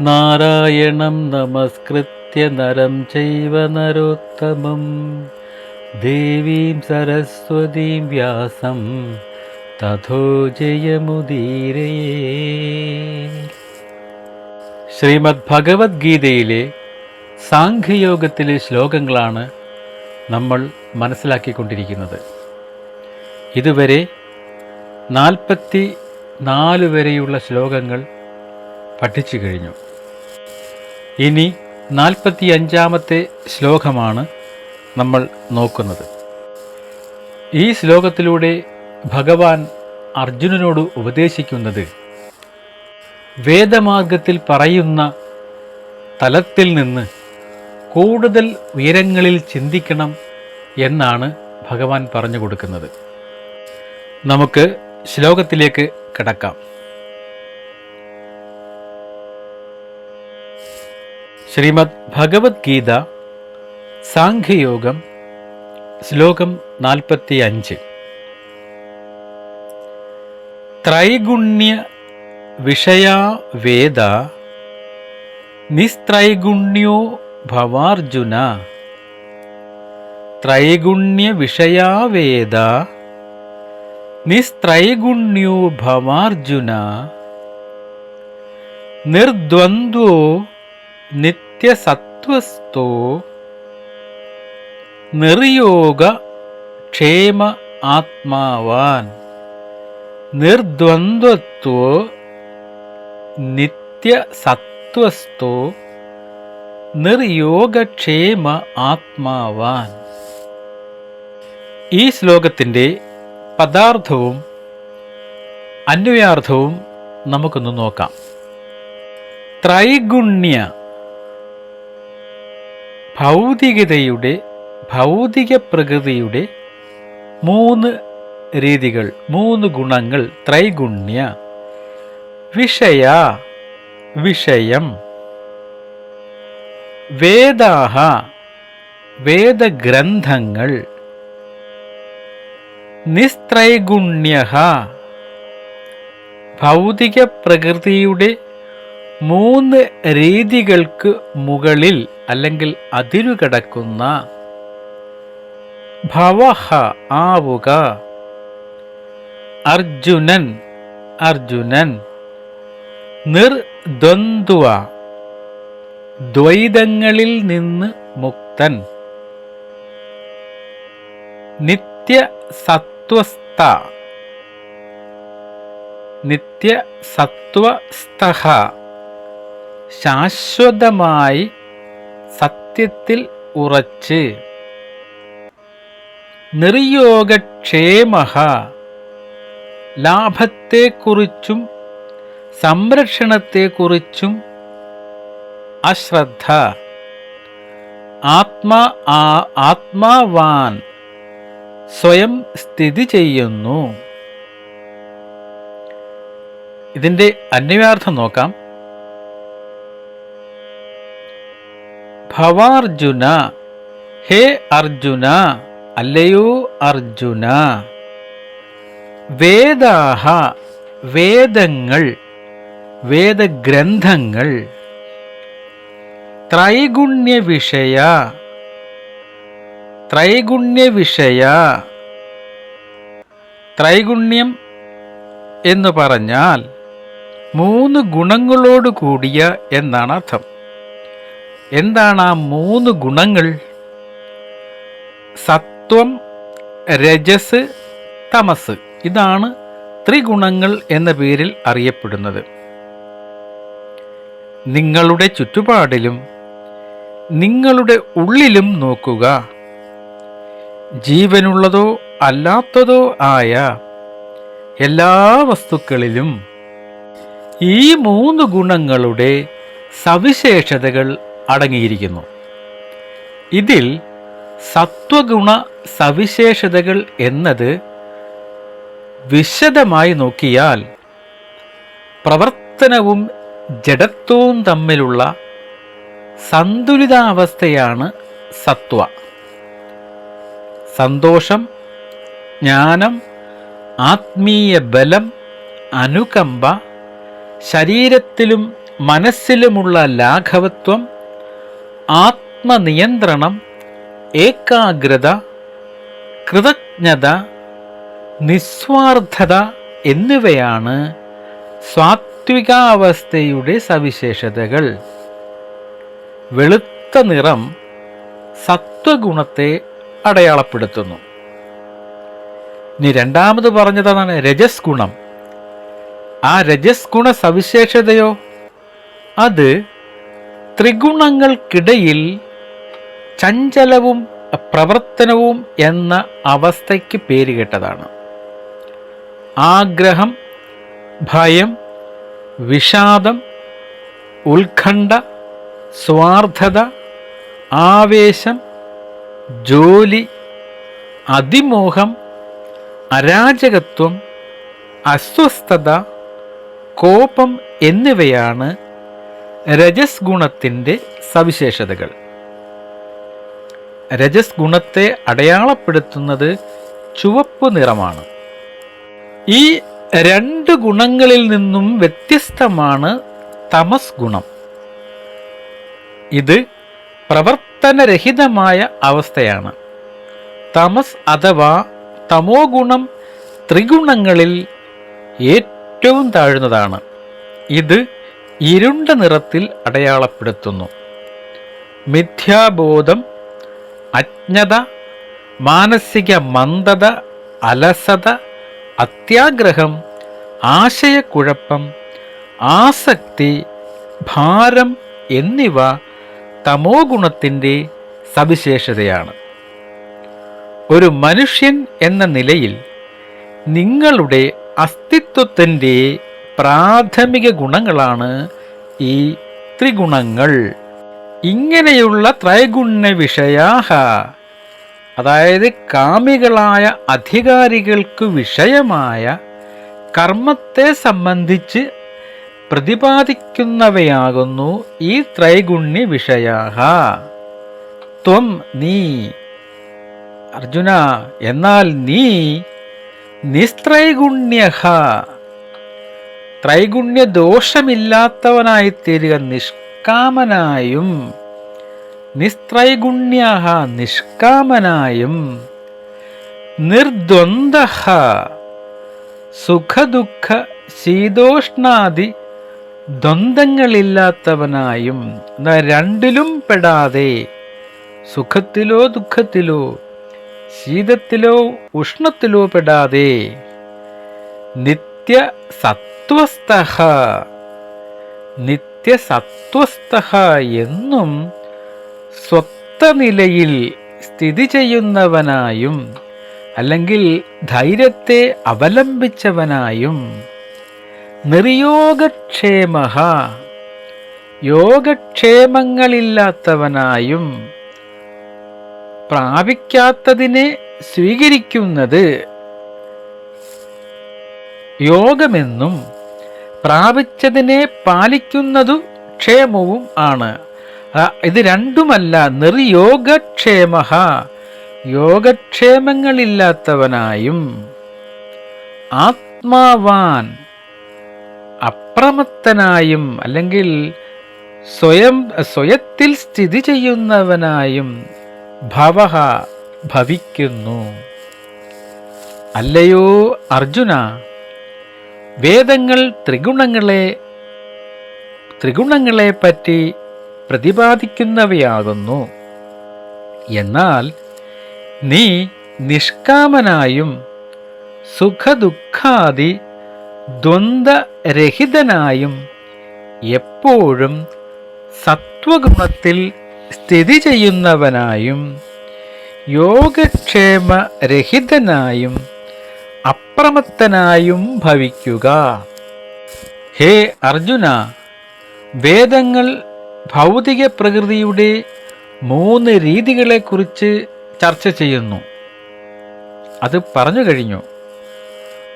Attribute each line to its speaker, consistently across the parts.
Speaker 1: നാരായണം നമസ്കൃത്യ നരം ചൈവ നരോത്തമം. ദേവീം സരസ്വതീം വ്യാസം തഥോ ജയമുദീരേ ശ്രീമദ് ഭഗവത്ഗീതയിലെ സാഖ്യയോഗത്തിലെ ശ്ലോകങ്ങളാണ് നമ്മൾ മനസ്സിലാക്കിക്കൊണ്ടിരിക്കുന്നത്. ഇതുവരെ നാൽപ്പത്തി നാല് വരെയുള്ള ശ്ലോകങ്ങൾ പഠിച്ചു കഴിഞ്ഞു. ഇനി നാൽപ്പത്തി അഞ്ചാമത്തെ ശ്ലോകമാണ് നമ്മൾ നോക്കുന്നത്. ഈ ശ്ലോകത്തിലൂടെ ഭഗവാൻ അർജുനനോട് ഉപദേശിക്കുന്നത് വേദമാർഗത്തിൽ പറയുന്ന തലത്തിൽ നിന്ന് കൂടുതൽ ഉയരങ്ങളിൽ ചിന്തിക്കണം എന്നാണ് ഭഗവാൻ പറഞ്ഞു കൊടുക്കുന്നത്. നമുക്ക് ശ്ലോകത്തിലേക്ക് കിടക്കാം. ശ്രീമദ് ഭഗവത്ഗീത സാഖ്യയോഗം ശ്ലോകം നാൽപ്പത്തി അഞ്ച് ത്രൈഗുണ്യ വിഷയാ വേദ നിസ്ത്രൈഗുണ്യോ ഭവാർജുന. ത്രൈഗുണ്യ വിഷയാ വേദ നിസ്ത്രൈഗുണ്യോ ഭവാർജുന. നിർദ്വന്ദ്വോ നിത്യസത്വസ്ഥോ നിർയോഗ ക്ഷേമ ആത്മാവാൻ. നിർദ്വന്ദ്വത്വോ നിത്യസത്വസ്ഥോ നിർയോഗക്ഷേമ ആത്മാവാൻ. ഈ ശ്ലോകത്തിന്റെ പദാർത്ഥവും അന്വയാർത്ഥവും നമുക്കൊന്ന് നോക്കാം. ത്രൈഗുണ്യ ഭൗതികതയുടെ ഭൗതിക പ്രകൃതിയുടെ മൂന്ന് രീതികൾ മൂന്ന് ഗുണങ്ങൾ. ത്രൈഗുണ്യ വിഷയ വിഷയം. വേദാഹ വേദഗ്രന്ഥങ്ങൾ. നിസ്ത്രൈഗുണ്യ ഭൗതിക പ്രകൃതിയുടെ മൂന്ന് രീതികൾക്ക് മുകളിൽ അല്ലെങ്കിൽ അതിരുകടക്കുന്ന ഭവഹ ആവുക. അർജുനൻ അർജുനൻ നിർദ്വന്ദ്വ ദ്വൈതങ്ങളിൽ നിന്ന് മുക്തൻ. നിത്യ സത്വസ്ഥ നിത്യ ശാശ്വതമായി സത്യത്തിൽ ഉറച്ച്. നിർയോഗക്ഷേമ ലാഭത്തെക്കുറിച്ചും സംരക്ഷണത്തെക്കുറിച്ചും അശ്രദ്ധ. ആത്മാ ആ ആത്മാവാൻ സ്വയം സ്ഥിതി ചെയ്യുന്നു. ഇതിന്റെ അന്വയാർത്ഥം നോക്കാം. ഭവാർജുന. ഹേ അർജുന അല്ലയോ അർജുന. വേദാഹ വേദങ്ങൾ വേദഗ്രന്ഥങ്ങൾ. ത്രൈഗുണ്യ വിഷയ ത്രൈഗുണ്യ വിഷയ ത്രൈഗുണ്യം എന്ന് പറഞ്ഞാൽ മൂന്ന് ഗുണങ്ങളോട് കൂടിയ എന്നാണ് അർത്ഥം എന്താണ് ആ മൂന്ന് ഗുണങ്ങൾ? സത്വം രജസ് തമസ്. ഇതാണ് ത്രിഗുണങ്ങൾ എന്ന പേരിൽ അറിയപ്പെടുന്നത്. നിങ്ങളുടെ ചുറ്റുപാടിലും നിങ്ങളുടെ ഉള്ളിലും നോക്കുക. ജീവനുള്ളതോ അല്ലാത്തതോ ആയ എല്ലാ വസ്തുക്കളിലും ഈ മൂന്ന് ഗുണങ്ങളുടെ സവിശേഷതകൾ അടങ്ങിയിരിക്കുന്നു. ഇതിൽ സത്വഗുണ സവിശേഷതകൾ എന്നത് വിശദമായി നോക്കിയാൽ പ്രവർത്തനവും ജഡത്വവും തമ്മിലുള്ള സന്തുലിതാവസ്ഥയാണ് സത്വ. സന്തോഷം ജ്ഞാനം ആത്മീയ ബലം അനുകമ്പ ശരീരത്തിലും മനസ്സിലുമുള്ള ലാഘവത്വം ആത്മനിയന്ത്രണം ഏകാഗ്രത കൃതജ്ഞത നിസ്വാർത്ഥത എന്നിവയാണ് സാത്വികാവസ്ഥയുടെ സവിശേഷതകൾ. വെളുത്ത നിറം സത്വഗുണത്തെ അടയാളപ്പെടുത്തുന്നു. ഇനി രണ്ടാമത് പറഞ്ഞതാണ് രജസ് ഗുണം ആ രജസ് ഗുണ സവിശേഷതയോ? അത് ത്രിഗുണങ്ങൾക്കിടയിൽ ചഞ്ചലവും പ്രവർത്തനവും എന്ന അവസ്ഥയ്ക്ക് പേരുകേട്ടതാണ് ആഗ്രഹം ഭയം വിഷാദം ഉത്കണ്ഠ സ്വാർത്ഥത ആവേശം ജോലി അതിമോഹം അരാജകത്വം അസ്വസ്ഥത കോപം എന്നിവയാണ് രജസ് ഗുണത്തിന്റെ സവിശേഷതകൾ. രജസ് ഗുണത്തെ അടയാളപ്പെടുത്തുന്നത് ചുവപ്പ് നിറമാണ്. ഈ രണ്ട് ഗുണങ്ങളിൽ നിന്നും വ്യത്യസ്തമാണ് തമസ് ഗുണം. ഇത് പ്രവർത്തനരഹിതമായ അവസ്ഥയാണ്. തമസ് അഥവാ തമോ ഗുണം ത്രിഗുണങ്ങളിൽ ഏറ്റവും താഴ്ന്നതാണ്. ഇത് ഇരുണ്ട നിറത്തിൽ അടയാളപ്പെടുത്തുന്നു. മിഥ്യാബോധം അജ്ഞത മാനസിക മന്ദത അലസത അത്യാഗ്രഹം ആശയക്കുഴപ്പം ആസക്തി ഭാരം എന്നിവ തമോ ഗുണത്തിന്റെ സവിശേഷതയാണ്. ഒരു മനുഷ്യൻ എന്ന നിലയിൽ നിങ്ങളുടെ അസ്തിത്വത്തിന്റെ പ്രാഥമിക ഗുണങ്ങളാണ് ഈ ത്രിഗുണങ്ങൾ. ഇങ്ങനെയുള്ള ത്രൈഗുണ വിഷയാഹ അതായത് കാമികളായ അധികാരികൾക്ക് വിഷയമായ കർമ്മത്തെ സംബന്ധിച്ച് പ്രതിപാദിക്കുന്നവയാകുന്നു ഈ ത്രൈഗുണ്യ വിഷയാഹ. ത്വം നീ അർജുന എന്നാൽ നീ നിസ്ത്രൈഗുണ്യ ത്രൈഗുണ്യ ദോഷമില്ലാത്തവനായി തീരുക നിഷ്കാമനായും നിസ്ത്രൈഗുണ്യ നിഷ്കാമനായും നിർദ്വന്ദ സുഖദുഃഖ ശീതോഷ്ണാദി ദ്വന്ദ്ങ്ങളില്ലാത്തവനായും രണ്ടിലും പെടാതെ സുഖത്തിലോ ദുഃഖത്തിലോ ശീതത്തിലോ ഉഷ്ണത്തിലോ പെടാതെ നിത്യ സത്വസ്ഥ നിത്യസത്വസ്ഥ എന്നും സ്വത്തനിലയിൽ സ്ഥിതി ചെയ്യുന്നവനായും അല്ലെങ്കിൽ ധൈര്യത്തെ അവലംബിച്ചവനായും. നിർയോഗക്ഷേമ യോഗക്ഷേമങ്ങളില്ലാത്തവനായും പ്രാപിക്കാത്തതിനെ സ്വീകരിക്കുന്നത് യോഗമെന്നും പ്രാപിച്ചതിനെ പാലിക്കുന്നതു ക്ഷേമവും ആണ്. ഇത് രണ്ടുമല്ല നിർയോഗക്ഷേമ യോഗക്ഷേമങ്ങളില്ലാത്തവനായും ആത്മാവാൻ അപ്രമത്തനായും അല്ലെങ്കിൽ സ്വയം സ്വയത്തിൽ സ്ഥിതി ചെയ്യുന്നവനായും ഭവ ഭവിക്കുന്നു. അല്ലയോ അർജുന? വേദങ്ങൾ ത്രിഗുണങ്ങളെ ത്രിഗുണങ്ങളെ പറ്റി പ്രതിപാദിക്കുന്നവയാകുന്നു. എന്നാൽ നീ നിഷ്കാമനായും സുഖദുഃഖാദി ദ്വന്ദ്രഹിതനായും എപ്പോഴും സത്വഗുണത്തിൽ സ്ഥിതി ചെയ്യുന്നവനായും യോഗക്ഷേമരഹിതനായും അപ്രമത്തനായും ഭവിക്കുക. ഹേ അർജുന വേദങ്ങൾ ഭൗതിക പ്രകൃതിയുടെ മൂന്ന് രീതികളെക്കുറിച്ച് ചർച്ച ചെയ്യുന്നു. അത് പറഞ്ഞു കഴിഞ്ഞു.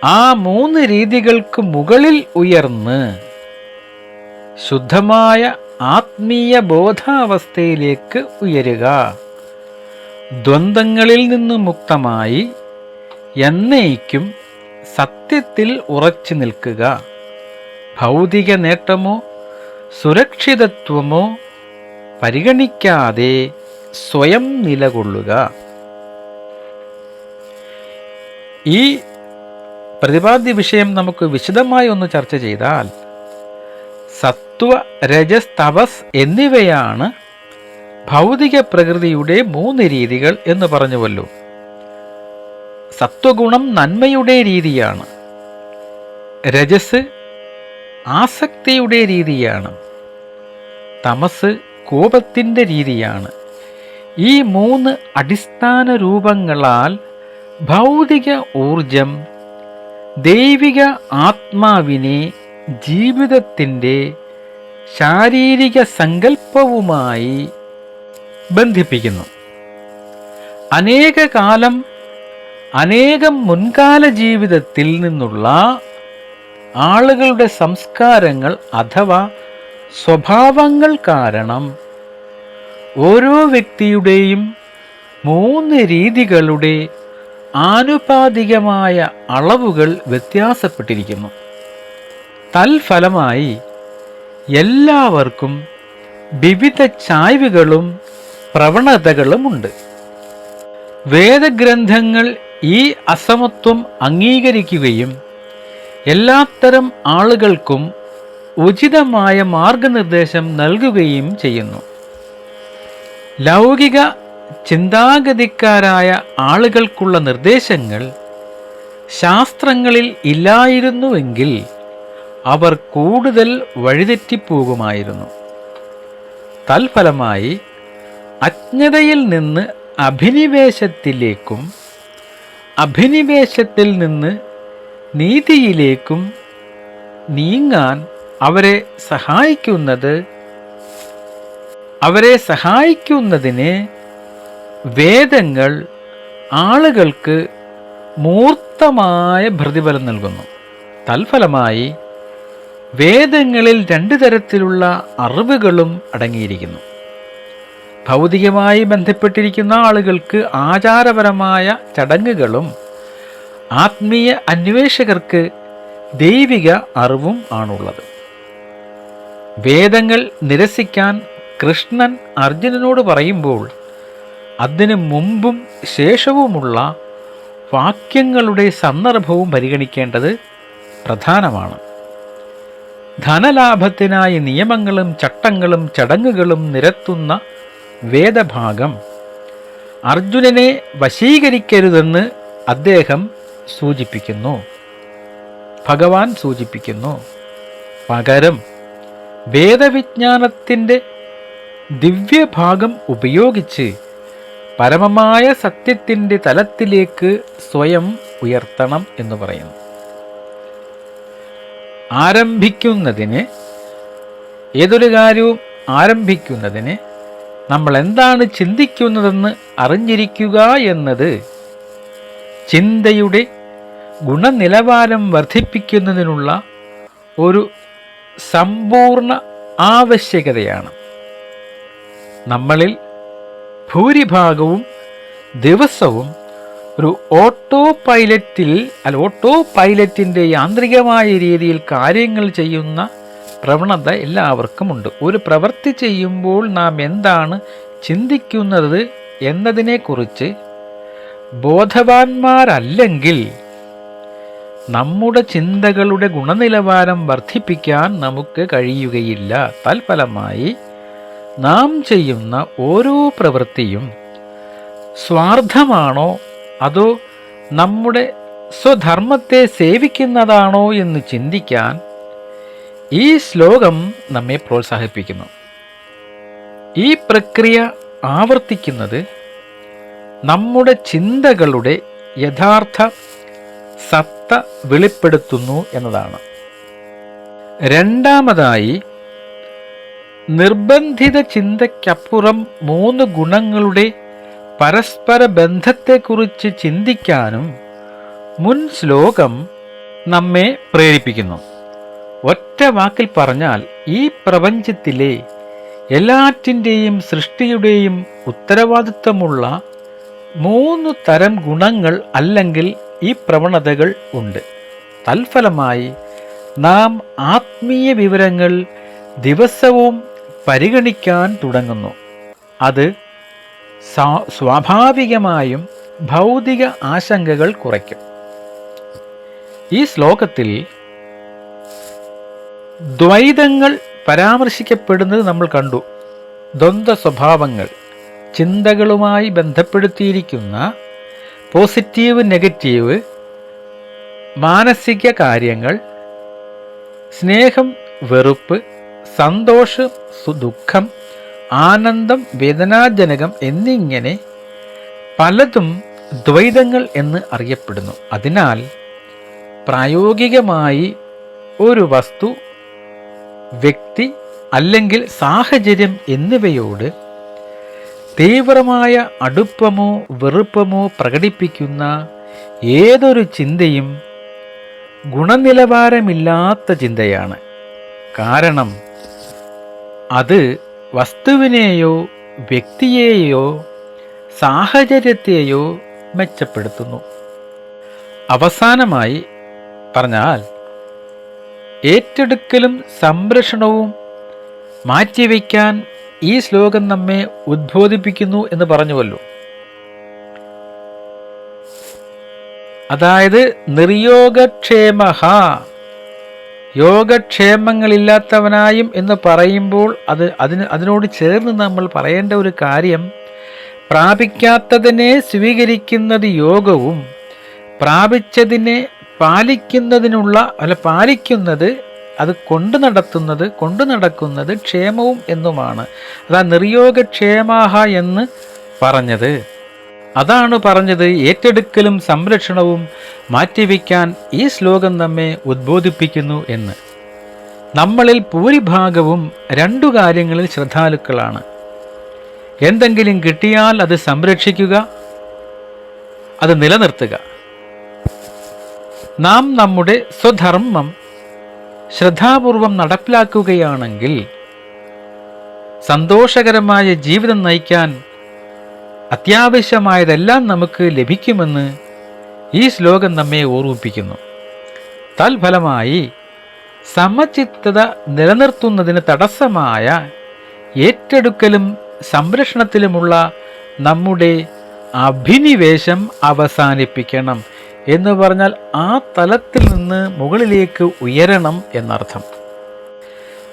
Speaker 1: ആ മൂന്ന് രീതികൾക്ക് മുകളിൽ ഉയർന്ന് ശുദ്ധമായ ആത്മീയ ബോധാവസ്ഥയിലേക്ക് ഉയരുക. ദ്വന്ദ്ങ്ങളിൽ നിന്ന് മുക്തമായി എന്നേക്കും സത്യത്തിൽ ഉറച്ചു നിൽക്കുക. ഭൗതിക നേട്ടമോ സുരക്ഷിതത്വമോ പരിഗണിക്കാതെ സ്വയം നിലകൊള്ളുക. ഈ പ്രതിപാദ്യ വിഷയം നമുക്ക് വിശദമായി ഒന്ന് ചർച്ച ചെയ്താൽ സത്വ രജസ് തപസ് എന്നിവയാണ് ഭൗതിക പ്രകൃതിയുടെ മൂന്ന് രീതികൾ എന്ന് പറഞ്ഞുവല്ലോ. സത്വഗുണം നന്മയുടെ രീതിയാണ്. രജസ് ആസക്തിയുടെ രീതിയാണ്. തമസ് കോപത്തിന്റെ രീതിയാണ്. ഈ മൂന്ന് അടിസ്ഥാന രൂപങ്ങളാൽ ഭൗതിക ഊർജം ദൈവിക ആത്മാവിനെ ജീവിതത്തിന്റെ ശാരീരിക സങ്കല്പവുമായി ബന്ധിപ്പിക്കുന്നു. അനേക കാലം അനേകം മുൻകാല ജീവിതത്തിൽ നിന്നുള്ള ആളുകളുടെ സംസ്കാരങ്ങൾ അഥവാ സ്വഭാവങ്ങൾ കാരണം ഓരോ വ്യക്തിയുടെയും മൂന്ന് രീതികളുടെ ആനുപാതികമായ അളവുകൾ വ്യത്യാസപ്പെട്ടിരിക്കുന്നു. തൽഫലമായി എല്ലാവർക്കും വിവിധ ചായ്വുകളും പ്രവണതകളുമുണ്ട്. വേദഗ്രന്ഥങ്ങൾ ഈ അസമത്വം അംഗീകരിക്കുകയും എല്ലാത്തരം ആളുകൾക്കും ഉചിതമായ മാർഗനിർദ്ദേശം നൽകുകയും ചെയ്യുന്നു. ലൗകിക ചിന്താഗതിക്കാരായ ആളുകൾക്കുള്ള നിർദ്ദേശങ്ങൾ ശാസ്ത്രങ്ങളിൽ ഇല്ലായിരുന്നുവെങ്കിൽ അവർ കൂടുതൽ വഴിതെറ്റിപ്പോകുമായിരുന്നു. തൽഫലമായി അജ്ഞതയിൽ നിന്ന് അഭിനിവേശത്തിലേക്കും അഭിനിവേശത്തിൽ നിന്ന് നീതിയിലേക്കും നീങ്ങാൻ അവരെ സഹായിക്കുന്നത് അവരെ സഹായിക്കുന്നതിന് വേദങ്ങൾ ആളുകൾക്ക് മൂർത്തമായ പ്രതിഫലം നൽകുന്നു. തൽഫലമായി വേദങ്ങളിൽ രണ്ട് തരത്തിലുള്ള അറിവുകളും അടങ്ങിയിരിക്കുന്നു. ഭൗതികമായി ബന്ധപ്പെട്ടിരിക്കുന്ന ആളുകൾക്ക് ആചാരപരമായ ചടങ്ങുകളും ആത്മീയ അന്വേഷകർക്ക് ദൈവിക അറിവും ആണുള്ളത്. വേദങ്ങൾ നിരസിക്കാൻ കൃഷ്ണൻ അർജുനനോട് പറയുമ്പോൾ അതിനു മുമ്പും ശേഷവുമുള്ള വാക്യങ്ങളുടെ സന്ദർഭവും പരിഗണിക്കേണ്ടത് പ്രധാനമാണ്. ധനലാഭത്തിനായി നിയമങ്ങളും ചട്ടങ്ങളും ചടങ്ങുകളും നിരത്തുന്ന വേദഭാഗം. അർജുനനെ വശീകരിക്കരുതെന്ന് അദ്ദേഹം സൂചിപ്പിക്കുന്നു. ഭഗവാൻ സൂചിപ്പിക്കുന്നു. പകരം വേദവിജ്ഞാനത്തിന്റെ ദിവ്യഭാഗം ഉപയോഗിച്ച് പരമമായ സത്യത്തിന്റെ തലത്തിലേക്ക് സ്വയം ഉയർത്തണം എന്ന് പറയുന്നു. ആരംഭിക്കുന്നതിന് ഏതൊരു കാര്യവും ആരംഭിക്കുന്നതിന് നമ്മൾ എന്താണ് ചിന്തിക്കുന്നതെന്ന് അറിഞ്ഞിരിക്കുക എന്നത് ചിന്തയുടെ ഗുണനിലവാരം വർദ്ധിപ്പിക്കുന്നതിനുള്ള ഒരു സമ്പൂർണ ആവശ്യകതയാണ്. നമ്മളിൽ ഭൂരിഭാഗവും ദിവസവും ഒരു ഓട്ടോ പൈലറ്റിൽ അല്ല ഓട്ടോ പൈലറ്റിന്റെ യാന്ത്രികമായ രീതിയിൽ കാര്യങ്ങൾ ചെയ്യുന്ന പ്രവണത എല്ലാവർക്കും ഉണ്ട്. ഒരു പ്രവൃത്തി ചെയ്യുമ്പോൾ നാം എന്താണ് ചിന്തിക്കുന്നത് എന്നതിനെക്കുറിച്ച് ബോധവാന്മാരല്ലെങ്കിൽ നമ്മുടെ ചിന്തകളുടെ ഗുണനിലവാരം വർദ്ധിപ്പിക്കാൻ നമുക്ക് കഴിയുകയില്ല. തൽഫലമായി നാം ചെയ്യുന്ന ഓരോ പ്രവൃത്തിയും സ്വാർത്ഥമാണോ? അതോ നമ്മുടെ സ്വധർമ്മത്തെ സേവിക്കുന്നതാണോ എന്ന് ചിന്തിക്കാൻ ഈ ശ്ലോകം നമ്മെ പ്രോത്സാഹിപ്പിക്കുന്നു. ഈ പ്രക്രിയ ആവർത്തിക്കുന്നത് നമ്മുടെ ചിന്തകളുടെ യഥാർത്ഥ സത്ത വെളിപ്പെടുത്തുന്നു എന്നതാണ്. രണ്ടാമതായി നിർബന്ധിത ചിന്തയ്ക്കപ്പുറം മൂന്ന് ഗുണങ്ങളുടെ പരസ്പര ബന്ധത്തെക്കുറിച്ച് ചിന്തിക്കാനും മുൻ ശ്ലോകം നമ്മെ പ്രേരിപ്പിക്കുന്നു. ഒറ്റ വാക്കിൽ പറഞ്ഞാൽ ഈ പ്രപഞ്ചത്തിലെ എല്ലാറ്റിന്റെയും സൃഷ്ടിയുടെയും ഉത്തരവാദിത്വമുള്ള മൂന്ന് തരം ഗുണങ്ങൾ അല്ലെങ്കിൽ ഈ പ്രവണതകൾ ഉണ്ട്. തൽഫലമായി നാം ആത്മീയ വിവരങ്ങൾ ദിവസവും പരിഗണിക്കാൻ തുടങ്ങുന്നു. അത് സ്വാഭാവികമായും ഭൗതിക ആശങ്കകൾ കുറയ്ക്കും. ഈ ശ്ലോകത്തിൽ ദ്വൈതങ്ങൾ പരാമർശിക്കപ്പെടുന്നത് നമ്മൾ കണ്ടു. ദ്വന്ദ്വ സ്വഭാവങ്ങൾ ചിന്തകളുമായി ബന്ധപ്പെടുത്തിയിരിക്കുന്ന പോസിറ്റീവ് നെഗറ്റീവ് മാനസിക കാര്യങ്ങൾ സ്നേഹം വെറുപ്പ് സന്തോഷം ദുഃഖം ആനന്ദം വേദനാജനകം എന്നിങ്ങനെ പലതും ദ്വൈതങ്ങൾ എന്ന് അറിയപ്പെടുന്നു. അതിനാൽ പ്രായോഗികമായി ഒരു വസ്തു വ്യക്തി അല്ലെങ്കിൽ സാഹചര്യം എന്നിവയോട് തീവ്രമായ അടുപ്പമോ വെറുപ്പമോ പ്രകടിപ്പിക്കുന്ന ഏതൊരു ചിന്തയും ഗുണനിലവാരമില്ലാത്ത ചിന്തയാണ്. കാരണം അത് വസ്തുവിനെയോ വ്യക്തിയെയോ സാഹചര്യത്തെയോ മെച്ചപ്പെടുത്തുന്നു. അവസാനമായി പറഞ്ഞാൽ ഏറ്റെടുക്കലും സംരക്ഷണവും മാറ്റിവെക്കാൻ ഈ ശ്ലോകം നമ്മെ ഉദ്ബോധിപ്പിക്കുന്നു എന്ന് പറഞ്ഞുവല്ലോ. അതായത് നിർയോഗക്ഷേമ യോഗക്ഷേമങ്ങളില്ലാത്തവനായും എന്ന് പറയുമ്പോൾ അത് അതിന് അതിനോട് ചേർന്ന് നമ്മൾ പറയേണ്ട ഒരു കാര്യം പ്രാപിക്കാത്തതിനെ സ്വീകരിക്കുന്നത് യോഗവും പ്രാപിച്ചതിനെ പാലിക്കുന്നതിനുള്ള അല്ല പാലിക്കുന്നത് അത് കൊണ്ടു നടത്തുന്നത് കൊണ്ടു നടക്കുന്നത് ക്ഷേമവും എന്നുമാണ്. അതാ നിർയോഗക്ഷേമാഹ എന്ന് പറഞ്ഞത്. അതാണ് പറഞ്ഞത് ഏറ്റെടുക്കലും സംരക്ഷണവും മാറ്റിവെക്കാൻ ഈ ശ്ലോകം നമ്മെ ഉദ്ബോധിപ്പിക്കുന്നു എന്ന്. നമ്മളിൽ ഭൂരിഭാഗവും രണ്ടു കാര്യങ്ങളിൽ ശ്രദ്ധാലുക്കളാണ്. എന്തെങ്കിലും കിട്ടിയാൽ അത് സംരക്ഷിക്കുക അത് നിലനിർത്തുക. നാം നമ്മുടെ സ്വധർമ്മം ശ്രദ്ധാപൂർവം നടപ്പിലാക്കുകയാണെങ്കിൽ സന്തോഷകരമായ ജീവിതം നയിക്കാൻ അത്യാവശ്യമായതെല്ലാം നമുക്ക് ലഭിക്കുമെന്ന് ഈ ശ്ലോകം നമ്മെ ഓർമ്മിപ്പിക്കുന്നു. തൽഫലമായി സമചിത്തത നിലനിർത്തുന്നതിന് തടസ്സമായ ഏറ്റെടുക്കലും സംരക്ഷണത്തിലുമുള്ള നമ്മുടെ അഭിനിവേശം അവസാനിപ്പിക്കണം. എന്ന് പറഞ്ഞാൽ ആ തലത്തിൽ നിന്ന് മുകളിലേക്ക് ഉയരണം എന്നർത്ഥം.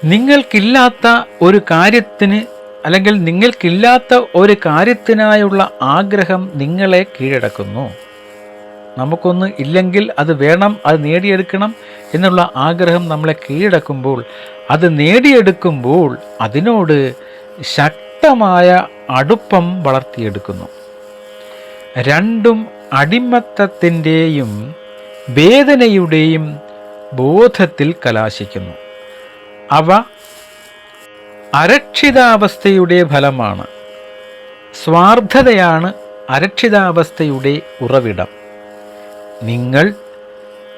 Speaker 1: നിങ്ങൾക്കില്ലാത്ത ഒരു കാര്യത്തിന് അല്ലെങ്കിൽ നിങ്ങൾക്കില്ലാത്ത ഒരു കാര്യത്തിനായുള്ള ആഗ്രഹം നിങ്ങളെ കീഴടക്കുന്നു. നമുക്കൊന്ന് ഇല്ലെങ്കിൽ അത് വേണം അത് നേടിയെടുക്കണം എന്നുള്ള ആഗ്രഹം നമ്മളെ കീഴടക്കുമ്പോൾ അത് നേടിയെടുക്കുമ്പോൾ അതിനോട് ശക്തമായ അടുപ്പം വളർത്തിയെടുക്കുന്നു. രണ്ടും അടിമത്തത്തിന്റെയും വേദനയുടെയും ബോധത്തിൽ കലാശിക്കുന്നു. അവ അരക്ഷിതാവസ്ഥയുടെ ഫലമാണ്. സ്വാർത്ഥതയാണ് അരക്ഷിതാവസ്ഥയുടെ ഉറവിടം. നിങ്ങൾ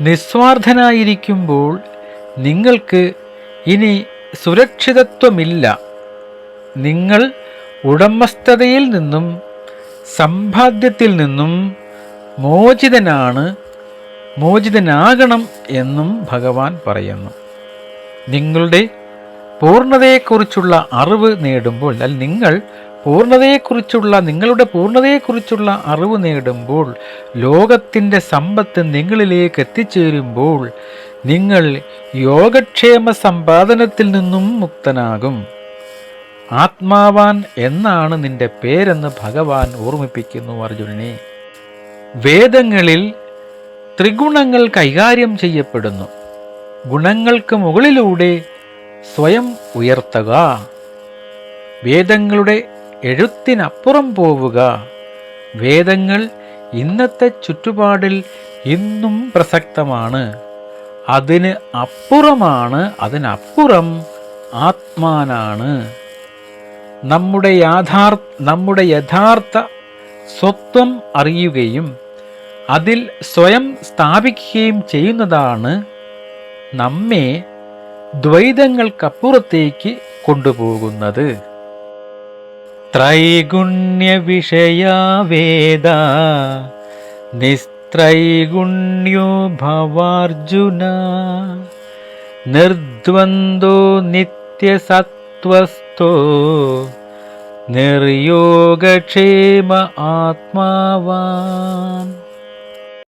Speaker 1: നിസ്വാർത്ഥനായിരിക്കുമ്പോൾ നിങ്ങൾക്ക് ഇനി സുരക്ഷിതത്വമില്ല. നിങ്ങൾ ഉടമസ്ഥതയിൽ നിന്നും സമ്പാദ്യത്തിൽ നിന്നും മോചിതനാണ് മോചിതനാകണം എന്നും ഭഗവാൻ പറയുന്നു. നിങ്ങളുടെ പൂർണതയെക്കുറിച്ചുള്ള അറിവ് നേടുമ്പോൾ അല്ല നിങ്ങൾ പൂർണതയെക്കുറിച്ചുള്ള നിങ്ങളുടെ പൂർണതയെക്കുറിച്ചുള്ള അറിവ് നേടുമ്പോൾ ലോകത്തിന്റെ സമ്പത്ത് നിങ്ങളിലേക്ക് എത്തിച്ചേരുമ്പോൾ നിങ്ങൾ യോഗക്ഷേമ സമ്പാദനത്തിൽ നിന്നും മുക്തനാകും. ആത്മാവാൻ എന്നാണ് നിന്റെ പേരെന്ന് ഭഗവാൻ ഓർമ്മിപ്പിക്കുന്നു അർജുനനെ. വേദങ്ങളിൽ ത്രിഗുണങ്ങൾ കൈകാര്യം ചെയ്യപ്പെടുന്നു. ഗുണങ്ങൾക്ക് മുകളിലൂടെ സ്വയം ഉയർത്തുക. വേദങ്ങളുടെ എഴുത്തിനപ്പുറം പോവുക. വേദങ്ങൾ ഇന്നത്തെ ചുറ്റുപാടിൽ ഇന്നും പ്രസക്തമാണ്. അതിന് അപ്പുറമാണ് അതിനപ്പുറം ആത്മാനാണ്. നമ്മുടെ യാഥാർ നമ്മുടെ യഥാർത്ഥ സ്വത്വം അറിയുകയും അതിൽ സ്വയം സ്ഥാപിക്കുകയും ചെയ്യുന്നതാണ് നമ്മെ ദ്വൈതങ്ങൾക്കപ്പുറത്തേക്ക് കൊണ്ടുപോകുന്നത്. ത്രൈഗുണ്യ വിഷയാ വേദ നിസ്ത്രൈഗുണ്യോ ഭവാർജുന നിർദ്വന്ദ്വോ നിത്യസത്വസ്ഥോ നിർയോഗക്ഷേമ ആത്മാവാൻ.